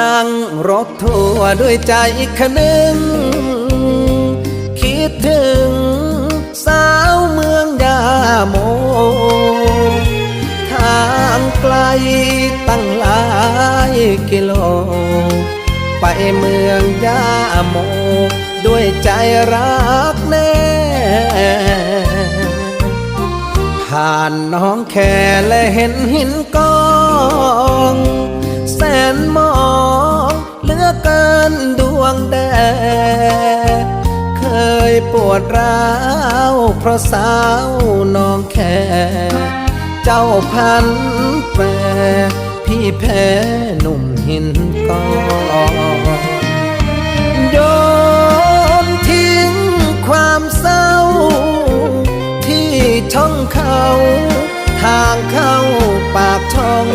นั่งรถทัวร์ด้วยใจคนึง คิดถึงสาวเมืองยาโม ทางไกลตั้งหลายกิโล ไปเมืองยาโม ด้วยใจรักแน่ผ่านน้องแค่และเห็นหินกอง เคยปวดร้าวเพราะสาวน้องแค่ เจ้าพันแปรพี่แพ้หนุ่มหินกองโยนทิ้งความเศร้า ที่ช่องเขา ทางเข้าปากช่อง